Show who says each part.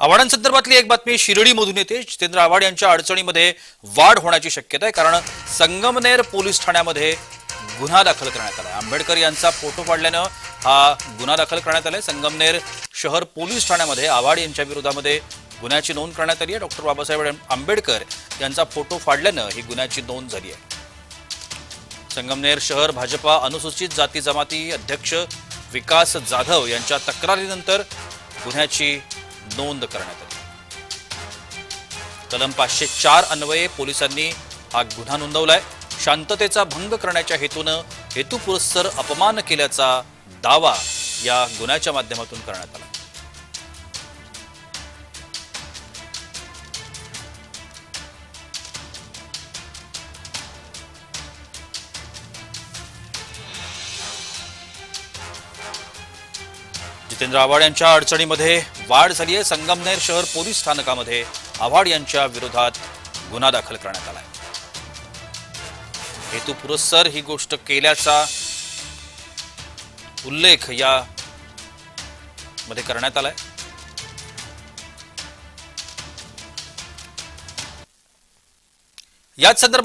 Speaker 1: आव्हाडांसंदर्भातली एक बातमी शिर्डीमधून येते. जितेंद्र आव्हाड यांच्या अडचणीमध्ये वाढ होण्याची शक्यता आहे कारण संगमनेर पोलीस ठाण्यामध्ये गुन्हा दाखल करण्यात आला आंबेडकर यांचा फोटो पाडल्यानं हा गुन्हा दाखल करण्यात आलाय. संगमनेर शहर पोलीस ठाण्यामध्ये आव्हाड यांच्या विरोधामध्ये गुन्ह्याची नोंद करण्यात आली आहे. डॉक्टर बाबासाहेब आंबेडकर यांचा फोटो फाडल्यानं ही गुन्ह्याची नोंद झाली आहे. संगमनेर शहर भाजपा अनुसूचित जाती जमाती अध्यक्ष विकास जाधव यांच्या तक्रारीनंतर गुन्ह्याची नोंद करण्यात आली. कलम पाचशे चार अन्वये पोलिसांनी हा गुन्हा नोंदवलाय. शांततेचा भंग करण्याच्या हेतूनं हेतुपुरस्सर अपमान केल्याचा दावा या गुन्ह्याच्या माध्यमातून करण्यात आला. जितेंद्र आव्हाड यांच्या अडचणीमध्ये वाढ झाली आहे. संगमनेर शहर पोलीस स्थानकामध्ये आव्हाड यांच्या विरोधात गुन्हा दाखल करण्यात आलाय हेतू पुरस्सर ही गोष्ट केल्याचा उल्लेख या मध्ये करण्यात आलाय. याच संदर्भात